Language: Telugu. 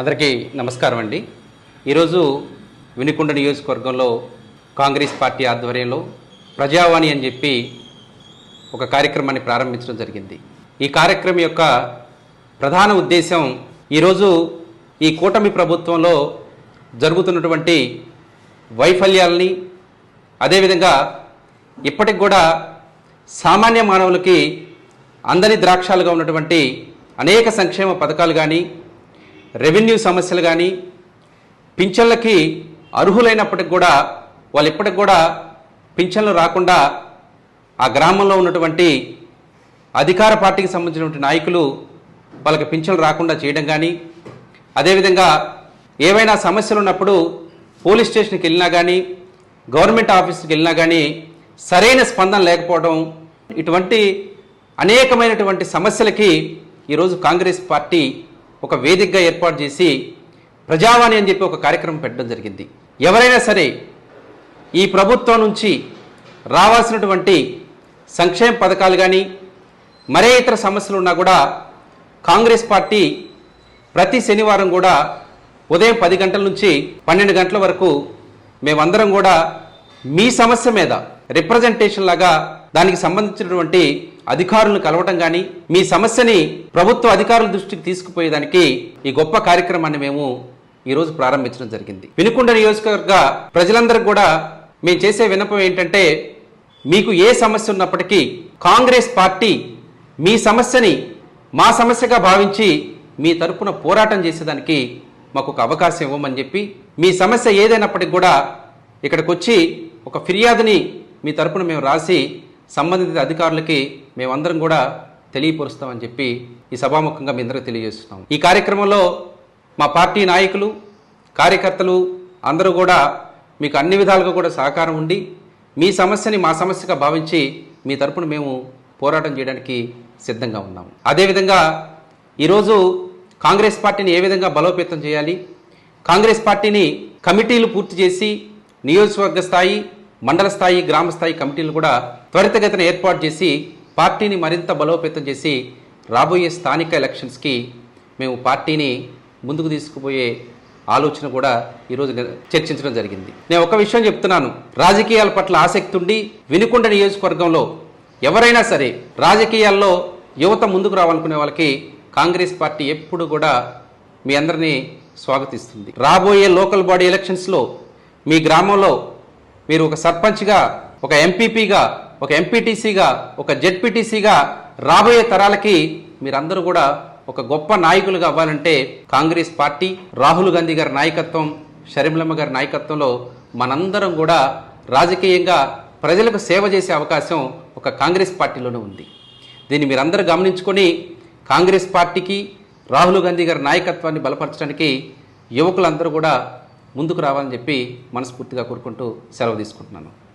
అందరికీ నమస్కారం అండి. ఈరోజు వినుకొండ నియోజకవర్గంలో కాంగ్రెస్ పార్టీ ఆధ్వర్యంలో ప్రజావాణి అని చెప్పి ఒక కార్యక్రమాన్ని ప్రారంభించడం జరిగింది. ఈ కార్యక్రమం యొక్క ప్రధాన ఉద్దేశం ఈరోజు ఈ కూటమి ప్రభుత్వంలో జరుగుతున్నటువంటి వైఫల్యాలని అదేవిధంగా ఇప్పటికి కూడా సామాన్య మానవులకి అందని ద్రాక్షాలుగా ఉన్నటువంటి అనేక సంక్షేమ పథకాలు కానీ రెవెన్యూ సమస్యలు కానీ పింఛన్లకి అర్హులైనప్పటికి కూడా వాళ్ళు ఇప్పటికి కూడా పింఛన్లు రాకుండా ఆ గ్రామంలో ఉన్నటువంటి అధికార పార్టీకి సంబంధించినటువంటి నాయకులు వాళ్ళకి పింఛన్లు రాకుండా చేయడం కానీ అదేవిధంగా ఏవైనా సమస్యలు ఉన్నప్పుడు పోలీస్ స్టేషన్కి వెళ్ళినా కానీ గవర్నమెంట్ ఆఫీస్కి వెళ్ళినా కానీ సరైన స్పందన లేకపోవడం ఇటువంటి అనేకమైనటువంటి సమస్యలకి ఈరోజు కాంగ్రెస్ పార్టీ ఒక వేదికగా ఏర్పాటు చేసి ప్రజావాణి అని చెప్పి ఒక కార్యక్రమం పెట్టడం జరిగింది. ఎవరైనా సరే ఈ ప్రభుత్వం నుంచి రావాల్సినటువంటి సంక్షేమ పథకాలు కానీ మరే ఇతర సమస్యలు ఉన్నా కూడా కాంగ్రెస్ పార్టీ ప్రతి శనివారం కూడా ఉదయం పది గంటల నుంచి పన్నెండు గంటల వరకు మేమందరం కూడా మీ సమస్య మీద రిప్రజెంటేషన్ లాగా దానికి సంబంధించినటువంటి అధికారులను కలవటం కానీ మీ సమస్యని ప్రభుత్వ అధికారుల దృష్టికి తీసుకుపోయేదానికి ఈ గొప్ప కార్యక్రమాన్ని మేము ఈరోజు ప్రారంభించడం జరిగింది. వినుకొండ నియోజకవర్గ ప్రజలందరికీ కూడా మేము చేసే విన్నపం ఏంటంటే మీకు ఏ సమస్య ఉన్నప్పటికీ కాంగ్రెస్ పార్టీ మీ సమస్యని మా సమస్యగా భావించి మీ తరపున పోరాటం చేసేదానికి మాకు ఒక అవకాశం ఇవ్వమని చెప్పి మీ సమస్య ఏదైనప్పటికి కూడా ఇక్కడికి వచ్చి ఒక ఫిర్యాదుని మీ తరపున మేము రాసి సంబంధిత అధికారులకి మేమందరం కూడా తెలియపరుస్తామని చెప్పి ఈ సభాముఖంగా మీ అందరికీ తెలియజేస్తున్నాం. ఈ కార్యక్రమంలో మా పార్టీ నాయకులు కార్యకర్తలు అందరూ కూడా మీకు అన్ని విధాలుగా కూడా సహకారం ఉండి మీ సమస్యని మా సమస్యగా భావించి మీ తరపున మేము పోరాటం చేయడానికి సిద్ధంగా ఉన్నాము అదేవిధంగా ఈరోజు కాంగ్రెస్ పార్టీని ఏ విధంగా బలోపేతం చేయాలి కాంగ్రెస్ పార్టీని కమిటీలు పూర్తి చేసి నియోజకవర్గ స్థాయి మండల స్థాయి గ్రామ స్థాయి కమిటీలు కూడా త్వరితగతిన ఏర్పాటు చేసి పార్టీని మరింత బలోపేతం చేసి రాబోయే స్థానిక ఎలక్షన్స్కి మేము పార్టీని ముందుకు తీసుకుపోయే ఆలోచన కూడా ఈరోజు చర్చించడం జరిగింది. నేను ఒక విషయం చెప్తున్నాను. రాజకీయాల పట్ల ఆసక్తి ఉండి వినుకొండ నియోజకవర్గంలో ఎవరైనా సరే రాజకీయాల్లో యువత ముందుకు రావాలనుకునే వాళ్ళకి కాంగ్రెస్ పార్టీ ఎప్పుడు కూడా మీ అందరినీ స్వాగతిస్తుంది. రాబోయే లోకల్ బాడీ ఎలక్షన్స్లో మీ గ్రామంలో మీరు ఒక సర్పంచ్గా ఒక ఎంపీపీగా ఒక ఎంపీటీసీగా ఒక జెడ్పీటీసీగా రాబోయే తరాలకి మీరందరూ కూడా ఒక గొప్ప నాయకులుగా అవ్వాలంటే కాంగ్రెస్ పార్టీ రాహుల్ గాంధీ గారి నాయకత్వం షర్మిలమ్మ గారి నాయకత్వంలో మనందరం కూడా రాజకీయంగా ప్రజలకు సేవ చేసే అవకాశం ఒక కాంగ్రెస్ పార్టీలోనే ఉంది. దీన్ని మీరందరూ గమనించుకొని కాంగ్రెస్ పార్టీకి రాహుల్ గాంధీ గారి నాయకత్వాన్ని బలపరచడానికి యువకులందరూ కూడా ముందుకు రావాలని చెప్పి మనస్ఫూర్తిగా కోరుకుంటూ సెలవు తీసుకుంటున్నాను.